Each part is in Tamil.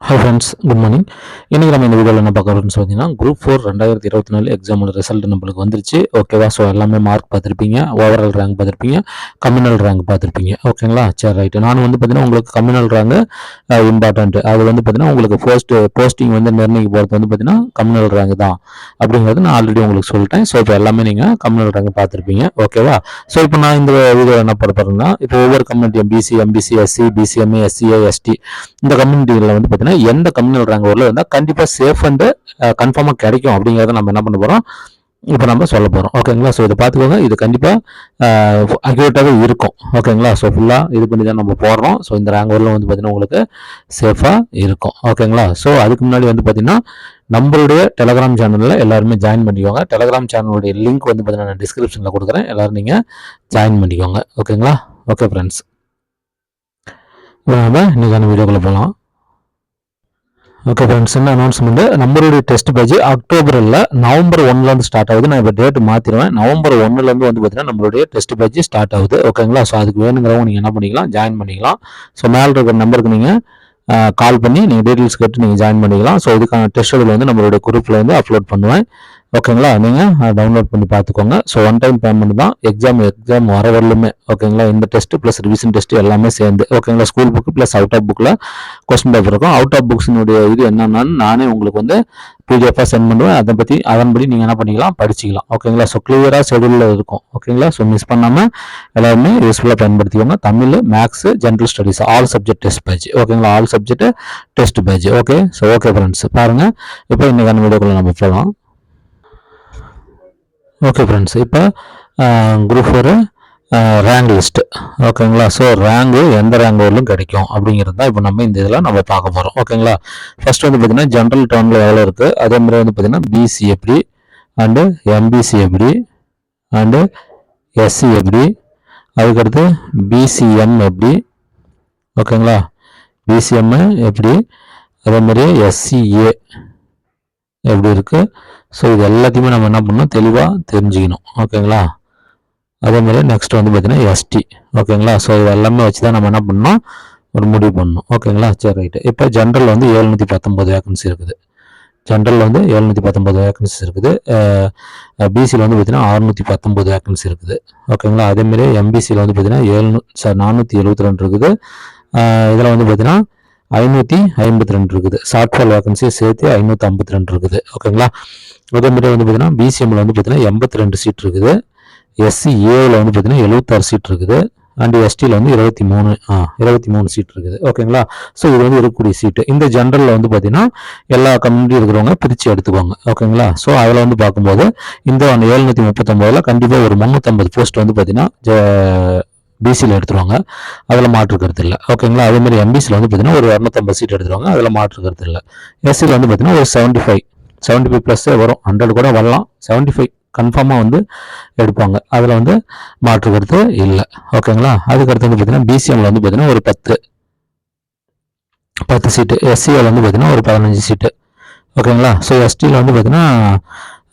ஹை ஃப்ரெண்ட்ஸ் குட் மார்னிங் இன்றைக்கி நம்ம இந்த வீடியோவில் என்ன பார்க்க போகிறோம்னு பார்த்தீங்கன்னா குரூப் ஃபோர் ரெண்டாயிரத்தி இருபத்தி நாலு எக்ஸாமோட ரிசல்ட் நம்மளுக்கு வந்துருச்சு. ஓகேவா ஸோ எல்லாமே மார்க் பார்த்துருப்பீங்க. ஓவரால் ரேங்க் பார்த்துருப்பீங்க. கம்யூனல் ரேங்க் பார்த்துருப்பீங்க. ஓகேங்களா சரி ரைட்டு நான் வந்து பார்த்தீங்கன்னா உங்களுக்கு கம்யூனல் ரேங்க் இம்பார்ட்டன்ட் அது வந்து பார்த்தீங்கன்னா உங்களுக்கு போஸ்ட் போஸ்டிங் uh, வந்து நிர்ணயிக்க போகிறது வந்து பார்த்தீங்கன்னா கம்யூனல் ரேங்க் தான். அப்படிங்கிறது நான் ஆல்ரெடி உங்களுக்கு சொல்லிட்டேன். ஸோ இப்போ எல்லாமே நீங்கள் கம்யூனல் ரேங்க் பார்த்துருப்பீங்க. ஓகேவா ஸோ இப்போ நான் இந்த வீடியோ என்ன போட இப்போ ஒவ்வொரு community BC MBC SC BCMA SCA ST இந்த கம்யூனிட்டியில் வந்து பார்த்தீங்கன்னா எந்த கம்யூனல் ரேங்க் வரல இருந்தால் கண்டிப்பாக சேஃப் அண்டு கன்ஃபார்மாக கிடைக்கும் அப்படிங்கிறத நம்ம என்ன பண்ண போகிறோம் இப்போ நம்ம சொல்ல போகிறோம் ஓகேங்களா ஸோ இதை பார்த்துக்கோங்க. இது கண்டிப்பாக அக்யூரேட்டாகவே இருக்கும். ஓகேங்களா ஸோ ஃபுல்லாக இது பண்ணி தான் நம்ம போடுறோம். ஸோ இந்த ரேங்க் வரல வந்து பார்த்திங்கன்னா உங்களுக்கு சேஃபாக இருக்கும். ஓகேங்களா ஸோ அதுக்கு முன்னாடி வந்து பார்த்தீங்கன்னா நம்மளுடைய டெலகிராம் சேனலில் எல்லாருமே ஜாயின் பண்ணிக்கோங்க. டெலகிராம் சேனலுடைய லிங்க் வந்து பார்த்தீங்கன்னா நான் டிஸ்கிரிப்ஷனில் கொடுக்குறேன். எல்லோரும் நீங்கள் ஜாயின் பண்ணிக்கோங்க. ஓகேங்களா ஓகே ஃப்ரெண்ட்ஸ் இப்போ நம்ம இன்றைக்கான வீடியோக்குள்ளே போகலாம். ஓகே ஃப்ரெண்ட்ஸ் என்ன அனௌன்ஸ்மெண்ட் நம்மளுடைய டெஸ்ட் பேஜ் அக்டோபர் இல்லை நவம்பர் ஒன்லேருந்து ஸ்டார்ட் ஆகுது. நான் இப்போ டேட் மாற்றிடுவேன் நவம்பர் ஒன்னுலேருந்து வந்து பார்த்தீங்கன்னா நம்மளுடைய டெஸ்ட் பேஜ் ஸ்டார்ட் ஆகுது. ஓகேங்களா ஸோ அதுக்கு வேணுங்கிறவங்க நீங்கள் என்ன பண்ணிக்கலாம்? ஜாயின் பண்ணிக்கலாம். ஸோ மேலே இருக்கிற நம்பருக்கு நீங்கள் கால் பண்ணி நீங்கள் டீட்டெயில்ஸ் கேட்டு நீங்கள் ஜாயின் பண்ணிக்கலாம். ஸோ இதுக்கான டெஸ்ட் வந்து நம்மளுடைய குரூப்பில் வந்து அப்லோட் பண்ணுவேன். ஓகேங்களா நீங்கள் டவுன்லோட் பண்ணி பார்த்துக்கோங்க. ஸோ ஒன் டைம் பேமெண்ட் தான். எக்ஸாம் எக்ஸாம் வர வரலுமே. ஓகேங்களா இந்த டெஸ்ட் ப்ளஸ் ரிவிஷன் டெஸ்ட் எல்லாமே சேர்ந்து. ஓகேங்களா school book plus out of புக்கில் கொஸ்டின் பேப்பர் இருக்கும். அவுட் ஆஃப் புக்ஸினுடைய இது என்னென்னு நானே உங்களுக்கு வந்து பிடிஎஃபாக சென்ட் பண்ணுவேன். அதை பற்றி அதன்படி நீங்கள் என்ன பண்ணிக்கலாம்? படிச்சிக்கலாம். ஓகேங்களா ஸோ கிளியராக ஷெடியூலில் இருக்கும். ஓகேங்களா ஸோ மிஸ் பண்ணாமல் எல்லாருமே யூஸ்ஃபுல்லாக பயன்படுத்திக்கோங்க. Tamil maths general studies all subject test page ஓகேங்களா all subject test page okay so okay friends பாருங்கள் இப்போ இன்றைக்கான வீடியோக்குள்ளே நம்ம போகலாம். ஓகே ஃப்ரெண்ட்ஸ் இப்போ குரூப் ஃபோரு ரேங்க் லிஸ்ட்டு ஓகேங்களா ஸோ ரேங்கு எந்த ரேங்க் வரலும் கிடைக்கும் அப்படிங்கிறது தான் இப்போ நம்ம இந்த இதில் நம்ம பார்க்க போகிறோம் ஓகேங்களா ஃபஸ்ட் வந்து பார்த்திங்கன்னா ஜென்ரல் டேர்மில் எவ்வளோ இருக்குது அதே மாதிரி வந்து பார்த்திங்கன்னா பிசி எப்படி அண்டு எம்பிசி எப்படி அண்டு எஸ்சி எப்படி அதுக்கடுத்து பிசிஎம் எப்படி ஓகேங்களா பிசிஎம் எப்படி அதே மாதிரி எஸ்சிஏ எப்படி இருக்குது ஸோ இது எல்லாத்தையுமே நம்ம என்ன பண்ணணும்? தெளிவாக தெரிஞ்சுக்கணும். ஓகேங்களா அதே மாதிரி நெக்ஸ்ட் வந்து பார்த்தீங்கன்னா எஸ்டி ஓகேங்களா ஸோ இது எல்லாமே வச்சு தான் நம்ம என்ன பண்ணணும்? ஒரு முடிவு பண்ணணும். ஓகேங்களா சரி ரைட்டு இப்போ ஜென்ரல் வந்து ஏழ்நூற்றி பத்தொம்போது வேக்கன்சி இருக்குது. ஜென்ரலில் வந்து எழுநூற்றி பத்தொம்பது வேகன்சி இருக்குது. பிசியில் வந்து பார்த்தீங்கன்னா அறுநூற்றி பத்தொம்பது வேக்கன்சி இருக்குது. ஓகேங்களா அதேமாரி எம்பிசியில் வந்து பார்த்தீங்கன்னா ஏழ்நூ சார் நானூற்றி எழுபத்தி ரெண்டு இருக்குது. இதில் வந்து பார்த்தீங்கன்னா ஐநூற்றி ஐம்பத்தி ரெண்டு இருக்குது. ஷார்ட்ஃபால் வேகன்சியை சேர்த்து ஐநூற்றி ஐம்பத்தி ரெண்டு இருக்குது. ஓகேங்களா அதே மாதிரி வந்து பார்த்தீங்கன்னா பிசிஎம்மில் வந்து பார்த்தீங்கன்னா எண்பத்தி ரெண்டு சீட் இருக்குது. எஸ்சி ஏவில் வந்து பார்த்தீங்கன்னா எழுபத்தாறு சீட் இருக்குது. அண்ட் எஸ்டியில் வந்து இருபத்தி மூணு ஆ இருபத்தி மூணு சீட் இருக்குது. ஓகேங்களா ஸோ இது வந்து இருக்கக்கூடிய சீட்டு இந்த ஜென்ரலில் வந்து பார்த்தீங்கன்னா எல்லா கம்யூனிட்டி இருக்கிறவங்க பிரித்து எடுத்துக்குவாங்க. ஓகேங்களா ஸோ அதில் வந்து பார்க்கும்போது இந்த எழுநூற்றி முப்பத்தொம்போதில் கண்டிப்பாக ஒரு முந்நூற்றம்பது போஸ்ட் வந்து பார்த்தீங்கன்னா பிசியில் எடுத்துருவாங்க. அதில் மாற்றுக்கிறது இல்லை ஓகேங்களா அதேமாதிரி எம்பிசியில் வந்து பார்த்தீங்கன்னா ஒரு இரநூத்தம்பது சீட் எடுத்துருவாங்க. அதில் மாற்றுக்கிறது இல்லை எஸ்சியில் வந்து பார்த்தீங்கன்னா ஒரு செவன்ட்டி ஃபைவ் செவன்ட்டி ஃபைவ் ப்ளஸ்ஸே வரும். ஹண்ட்ரட் கூட வரலாம். செவன்ட்டி ஃபைவ் கன்ஃபார்மாக வந்து எடுப்பாங்க. அதில் வந்து மாற்றுக்கிறது இல்லை. ஓகேங்களா? அதுக்கடுத்து வந்து பார்த்தீங்கன்னா பிசிஎம்மில் வந்து பார்த்தீங்கன்னா ஒரு பத்து. பத்து சீட்டு எஸ்சியில் வந்து பார்த்தீங்கன்னா ஒரு பதினஞ்சு சீட்டு ஓகேங்களா? ஸோ எஸ்டியில் வந்து பார்த்தீங்கன்னா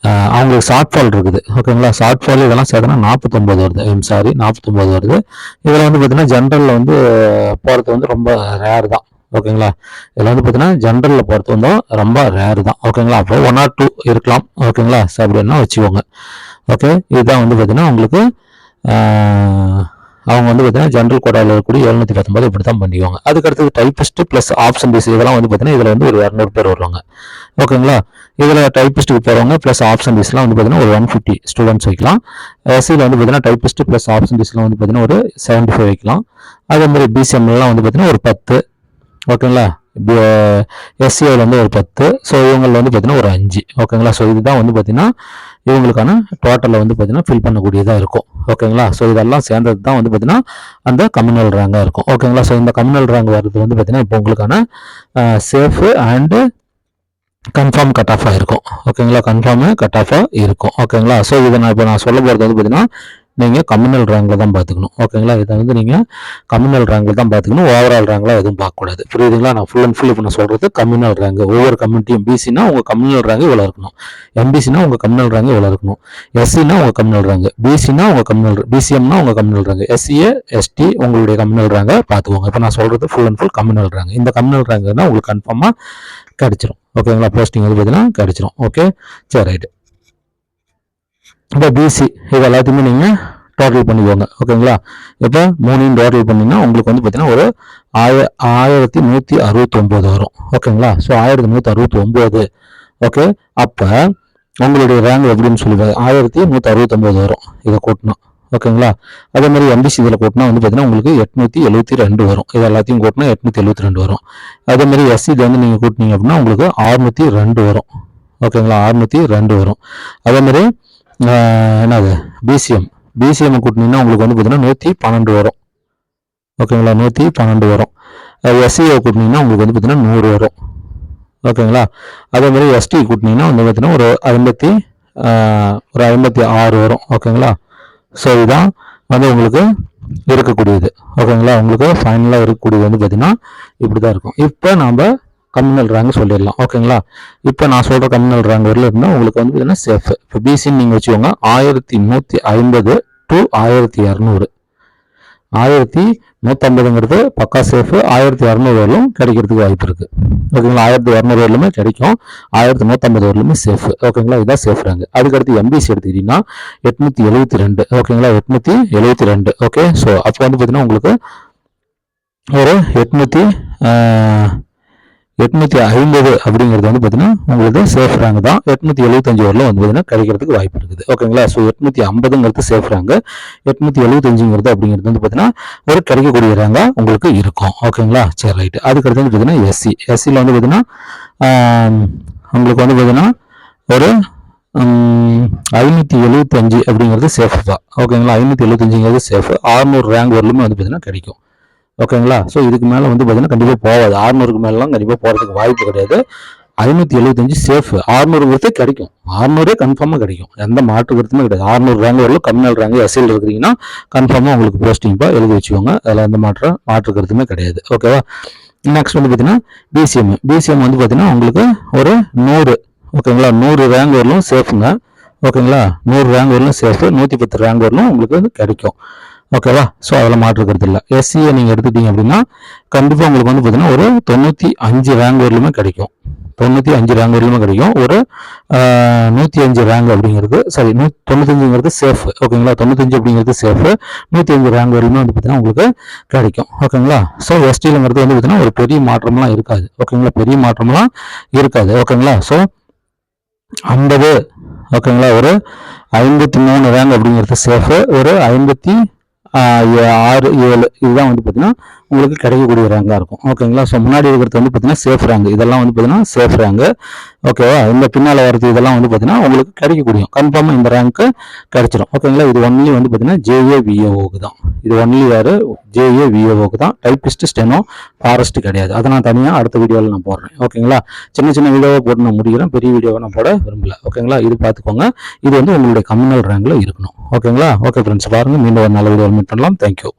அவங்களுக்கு ஷார்ட் ஃபால் இருக்குது. ஓகேங்களா ஷார்ட் ஃபால் இதெல்லாம் சேர்த்தனா நாற்பத்தொம்போது வருது. ஐம் சாரி நாற்பத்தொம்போது வருது. இதில் வந்து பார்த்தீங்கன்னா ஜென்ரலில் வந்து போகிறது வந்து ரொம்ப ரேர் தான். ஓகேங்களா இதில் வந்து பார்த்தீங்கன்னா ஜென்ரலில் போகிறது வந்து ரொம்ப ரேர் தான். ஓகேங்களா அப்போ ஒன் ஆர் டூ இருக்கலாம். ஓகேங்களா அப்படின்னா வச்சுக்கோங்க. ஓகே இதுதான் வந்து பார்த்தீங்கன்னா உங்களுக்கு அவங்க வந்து பார்த்தீங்கன்னா ஜென்ரல் கோட்டாவில் இருக்கக்கூடிய எழுநூற்றி பத்தொம்பது இப்படி தான் பண்ணிக்குவாங்க அதுக்கடுத்தது டைப்பிஸ்ட் ப்ளஸ் ஆப்ஷன் பேஸ் இதெல்லாம் வந்து பார்த்தீங்கன்னா இதில் வந்து ஒரு இரநூறு பேர் வருவாங்க. ஓகேங்களா? இதில் டைப்பிஸ்ட்டுக்கு போகிறவங்க ப்ளஸ் ஆப்ஷன் பேஸ்லாம் வந்து பார்த்தீங்கன்னா ஒரு ஒன் ஃபிஃப்டி ஸ்டூடெண்ட்ஸ் வைக்கலாம். எஸ்சியில் வந்து பார்த்தீங்கன்னா டைப்பிஸ்ட் ப்ளஸ் ஆப்ஷன் பேஸ்லாம் வந்து பார்த்தீங்கன்னா ஒரு செவன்ட்டி ஃபைவ் வைக்கலாம். அதே மாதிரி பிசிஎம்லாம் வந்து பார்த்தீங்கன்னா ஒரு பத்து. ஓகேங்களா? எஸ்சிஐயில் வந்து ஒரு பத்து. ஸோ இவங்களில் வந்து பார்த்தீங்கன்னா ஒரு அஞ்சு. ஓகேங்களா? ஸோ இதுதான் வந்து பார்த்தீங்கன்னா இவங்களுக்கான டோட்டலில் வந்து பார்த்தீங்கன்னா ஃபில் பண்ணக்கூடியதாக இருக்கும். ஓகேங்களா ஸோ இதெல்லாம் சேர்ந்தது தான் வந்து பார்த்தீங்கன்னா அந்த கம்யூனல் ரேங்காக இருக்கும். ஓகேங்களா ஸோ இந்த கம்யூனல் ரேங்க் வர்றது வந்து பார்த்தீங்கன்னா இப்போ உங்களுக்கான சேஃபு அண்டு கன்ஃபார்ம் கட் ஆஃபாக இருக்கும். ஓகேங்களா கன்ஃபார்மு கட் ஆஃபாக இருக்கும். ஓகேங்களா ஸோ இதை நான் இப்போ நான் சொல்ல போகிறது வந்து பார்த்தீங்கன்னா நீங்கள் கம்யூனல் ரேங்கில் தான் பார்த்துக்கணும். ஓகேங்களா இதை வந்து நீங்கள் கம்யூனல் ரேங்கில் தான் பார்த்துக்கணும். ஓவரால் ரேங்கில் எதுவும் பார்க்கக்கூடாது. புரியுதுங்களா? நான் ஃபுல் அண்ட் ஃபுல் இப்போ நான் சொல்கிறது கம்யூனல் ரேங்க் ஒவ்வொரு கம்யூனிட்டியும் பிசினா உங்கள் கம்யூனல் ரேங்க் இவ்வளோ இருக்கணும். எம்பிசினா உங்கள் கம்யூனல் ரேங்க் இவ்வளோ இருக்கணும். எஸ்சினா உங்கள் கம்யூனல் ரேங்க் பிசினா உங்கள் கம்யூனல் பிசிஎம்னா உங்கள் கம்யூனல் ரேங்க் எஸ்சிஏ எஸ்டி உங்களுடைய கம்யூனல் ரேங்கை பார்த்துக்கோங்க. இப்போ நான் சொல்கிறது full and full communal rank இந்த கம்யூனல் ரேங்க் தான் உங்களுக்கு கன்ஃபார்மாக கிடச்சிரும். ஓகேங்களா போஸ்டிங் வந்து பார்த்தீங்கன்னா கிடைச்சிரும். ஓகே சரி ரைட்டு இப்போ பிசி இது எல்லாத்தையுமே நீங்கள் டோட்டல் பண்ணிக்கோங்க. ஓகேங்களா இப்போ மூணையும் டோட்டல் பண்ணிங்கன்னா உங்களுக்கு வந்து பார்த்தீங்கன்னா ஒரு ஆய ஆயிரத்தி நூற்றி அறுபத்தொம்போது வரும். ஓகேங்களா ஸோ ஆயிரத்தி நூற்றி அறுபத்தி ஒம்பது ஓகே அப்போ உங்களுடைய ரேங்க் எப்படின்னு சொல்லுவாங்க ஆயிரத்தி நூற்றி அறுபத்தொம்போது வரும் இதை கூட்டணும் ஓகேங்களா அதே மாதிரி எம்பிசி இதில் கூட்டினா வந்து பார்த்தீங்கன்னா உங்களுக்கு எட்நூற்றி எழுபத்தி ரெண்டு வரும். இது எல்லாத்தையும் கூட்டினா எட்நூற்றி எழுபத்தி ரெண்டு வரும். அதே மாதிரி எஸ்சி இது வந்து நீங்கள் கூட்டினீங்க அப்படின்னா உங்களுக்கு அறுநூற்றி ரெண்டு வரும். ஓகேங்களா அறுநூற்றி ரெண்டு வரும். அதே மாதிரி என்னது? பிசிஎம் பிசிஎம் கூட்டினீங்கன்னா உங்களுக்கு வந்து பார்த்தீங்கன்னா நூற்றி பன்னெண்டு வரும். ஓகேங்களா? நூற்றி பன்னெண்டு வரும். எஸ்சிஏ கூட்டினீங்கன்னா உங்களுக்கு வந்து பார்த்தீங்கன்னா நூறு வரும். ஓகேங்களா? அதே மாதிரி எஸ்டி கூட்டினீங்கன்னா வந்து பார்த்தீங்கன்னா ஒரு ஐம்பத்தி ஒரு ஐம்பத்தி ஆறு வரும். ஓகேங்களா? ஸோ இதுதான் வந்து உங்களுக்கு இருக்கக்கூடியது. ஓகேங்களா? உங்களுக்கு ஃபைனலாக இருக்கக்கூடியது வந்து பார்த்தீங்கன்னா இப்படி தான் இருக்கும். இப்போ நாம் கம்யூனல் ரேங்க் சொல்லிடலாம். ஓகேங்களா இப்போ நான் சொல்கிற கம்யூனல் ரேங்க் வரல இருந்தால் உங்களுக்கு வந்து பார்த்தீங்கன்னா சேஃப் இப்போ பிசின்னு நீங்கள் வச்சுக்கோங்க. ஆயிரத்தி நூற்றி ஐம்பது டு ஆயிரத்தி இரநூறு ஆயிரத்தி நூற்றம்பதுங்கிறது பக்கா சேஃபு ஆயிரத்தி இரநூறு வரலும் கிடைக்கிறதுக்கு வாய்ப்பு இருக்குது ஓகேங்களா ஆயிரத்தி இரநூறு வரலுமே கிடைக்கும். ஆயிரத்தி நூற்றம்பது வரலுமே சேஃபு ஓகேங்களா இதான் சேஃப் ரேங்க் அதுக்கடுத்து எம்பிசி எடுத்துக்கிட்டிங்கன்னா எட்நூற்றி எழுபத்தி ரெண்டு. ஓகேங்களா எட்நூற்றி எழுபத்தி ரெண்டு. ஓகே ஸோ அப்போ வந்து பார்த்தீங்கன்னா உங்களுக்கு ஒரு எட்நூற்றி எட்நூற்றி ஐம்பது அப்படிங்கிறது வந்து பார்த்தீங்கன்னா உங்களுக்கு சேஃப் ரேங்க் தான். எட்நூற்றி எழுபத்தஞ்சு வரலாம் வந்து பார்த்தீங்கன்னா கிடைக்கிறதுக்கு வாய்ப்பு இருக்குது. ஓகேங்களா ஸோ எட்நூற்றி ஐம்பதுங்கிறது சேஃப் ரேங்க் எட்நூற்றி எழுபத்தஞ்சுங்கிறது அப்படிங்கிறது வந்து பார்த்தீங்கன்னா ஒரு கிடைக்கக்கூடிய ரேங்காக உங்களுக்கு இருக்கும். ஓகேங்களா சரி ரைட்டு அதுக்கடுத்து வந்து பார்த்தீங்கன்னா எஸ்சி எஸ்சியில் வந்து பார்த்தீங்கன்னா உங்களுக்கு வந்து பார்த்தீங்கன்னா ஒரு ஐநூற்றி எழுபத்தஞ்சு அப்படிங்கிறது சேஃப் தான். ஓகேங்களா ஐநூற்றி எழுபத்தஞ்சுங்கிறது சேஃப் ஆறுநூறு ரேங்க் வரலுமே வந்து பார்த்தீங்கன்னா கிடைக்கும். ஓகேங்களா ஸோ இதுக்கு மேலே வந்து பார்த்தீங்கன்னா கண்டிப்பாக போகாது. ஆறுநூறுக்கு மேலாம் கண்டிப்பாக போகிறதுக்கு வாய்ப்பு கிடையாது. ஐநூற்றி எழுபத்தஞ்சு சேஃப் ஆறுநூறுங்கிறது கிடைக்கும். ஆறுநூறே கன்ஃபார்மாக கிடைக்கும். எந்த மாற்று கருத்துமே கிடையாது. ஆறுநூறு ரேங்க் வரலும் கம்யூனல் ரேங்க் எஸ்எல் இருக்கிறீங்கன்னா கன்ஃபார்மாக உங்களுக்கு போஸ்டிங்ப்பா எழுதி வச்சுக்கோங்க. அதில் எந்த மாற்ற மாற்று கருத்துமே கிடையாது. ஓகேவா நெக்ஸ்ட் வந்து பார்த்தீங்கன்னா பிசிஎம் பிசிஎம் வந்து பார்த்தீங்கன்னா உங்களுக்கு ஒரு நூறு. ஓகேங்களா நூறு ரேங்க் வரலும் சேஃபுங்க ஓகேங்களா நூறு ரேங்க் வரலும் சேஃபு நூற்றி பத்து ரேங்க் வரலும் உங்களுக்கு வந்து கிடைக்கும். ஓகேவா ஸோ அதில் மாற்றுக்கிறது இல்லை. எஸ்சியை நீங்கள் எடுத்துட்டீங்க அப்படின்னா கண்டிப்பாக உங்களுக்கு வந்து பார்த்தீங்கன்னா ஒரு தொண்ணூற்றி அஞ்சு ரேங்க் வரலுமே கிடைக்கும். தொண்ணூற்றி அஞ்சு ரேங்க் வரலுமே கிடைக்கும். ஒரு நூற்றி அஞ்சு ரேங்க் அப்படிங்கிறது சாரி நூ தொண்ணூத்தஞ்சுங்கிறது சேஃப் ஓகேங்களா தொண்ணூத்தஞ்சு அப்படிங்கிறது சேஃப் நூற்றி அஞ்சு ரேங்க் வரலுமே வந்து பார்த்தீங்கன்னா உங்களுக்கு கிடைக்கும். ஓகேங்களா ஸோ எஸ்டிலங்கிறது வந்து பார்த்தீங்கன்னா ஒரு பெரிய மாற்றம்லாம் இருக்காது. ஓகேங்களா பெரிய மாற்றம்லாம் இருக்காது. ஓகேங்களா ஸோ ஐம்பது ஓகேங்களா ஒரு ஐம்பத்தி மூணு ரேங்க் அப்படிங்கிறது சேஃபு ஒரு ஐம்பத்தி ஆறு ஏழு இதுதான் வந்து பார்த்தீங்கன்னா உங்களுக்கு கிடைக்கக்கூடிய ரேங்காக இருக்கும். ஓகேங்களா ஸோ முன்னாடி இருக்கிறது வந்து பார்த்தீங்கன்னா சேஃப் ரேங்க் இதெல்லாம் வந்து பார்த்தீங்கன்னா சேஃப் ரேங்கு ஓகேவா இந்த பின்னால் வரது இதெல்லாம் வந்து பார்த்தீங்கன்னா உங்களுக்கு கிடைக்கக்கூடிய கன்ஃபார்மாக இந்த ரேங்க்கு கிடைச்சிடும் ஓகேங்களா இது ஒன்லி வந்து பார்த்தீங்கன்னா ஜேஏ விஏஓக்கு தான். இது ஒன்லி வேறு ஜேஏ விஏஓக்கு தான். டைப்பிஸ்ட் ஸ்டெனோ ஃபாரஸ்ட் கிடையாது. அதை நான் தனியாக அடுத்த வீடியோவில் நான் போடுறேன். ஓகேங்களா சின்ன சின்ன வீடியோவை போட்டு நான் முடிக்கிறேன். பெரிய வீடியோவை நான் போட விரும்பல. ஓகேங்களா இது பார்த்துக்கோங்க இது வந்து உங்களுடைய கம்யூனல் ரேங்கில் இருக்கணும். ஓகேங்களா ஓகே ஃப்ரெண்ட்ஸ் பாருங்கள் மீண்டும் ஒரு நல்ல வீடியோ மீட் பண்ணலாம். தேங்க்யூ